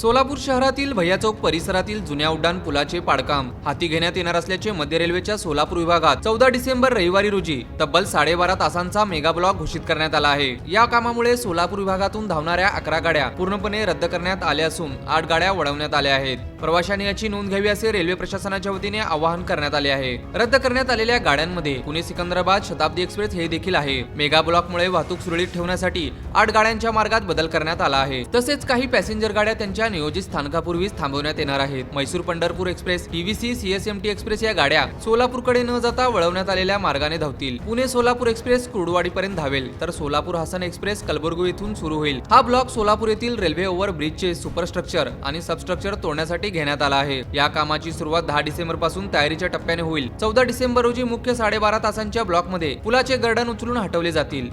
Solapur शहरातील भैया चौक परिसरातील जुन्या उड्डाण पुलाचे पाडकाम हाती घेण्यात येणार असल्याचे मध्य रेल्वेच्या सोलापूर विभागात चौदा डिसेंबर रविवारी रोजी तब्बल साडेबारा तासांचा मेगा ब्लॉक घोषित करण्यात आला आहे. या कामामुळे सोलापूर विभागातून धावणाऱ्या अकरा गाड्या पूर्णपणे रद्द करण्यात आल्या असून आठ गाड्या वळवण्यात आल्या आहेत. प्रवाशांनी याची नोंद घ्यावी असे रेल्वे प्रशासनाच्या वतीने आवाहन करण्यात आले आहे. रद्द करण्यात आलेल्या गाड्यांमध्ये पुणे सिकंदराबाद शताब्दी एक्सप्रेस हे देखील आहे. मेगा ब्लॉकमुळे वाहतूक सुरळीत ठेवण्यासाठी आठ गाड्यांच्या मार्गात बदल करण्यात आला आहे. तसेच काही पॅसेंजर गाड्या त्यांच्या नियोजित स्थानकापूर्वीच थांबवण्यात येणार आहेत. Mysore Pandharpur express PVC CSMT express या गाड्या सोलापूरकडे न जाता वळवण्यात आलेल्या मार्गाने धावतील. पुणे सोलापूर एक्सप्रेस कुर्डवाडीपर्यंत धावेल. तर सोलापूर हासन एक्सप्रेस कलबुर्गी येथून सुरू होईल. हा ब्लॉक सोलापूर येथील रेल्वे ओव्हर ब्रिजचे सुपरस्ट्रक्चर आणि सबस्ट्रक्चर तोडण्यासाठी घेण्यात आला आहे. या कामाची सुरुवात दहा डिसेंबरपासून तयारीच्या टप्प्याने होईल. चौदा डिसेंबर रोजी मुख्य साडेबारा तासांच्या ब्लॉकमध्ये पुलाचे गर्डन उचलून हटवले जातील.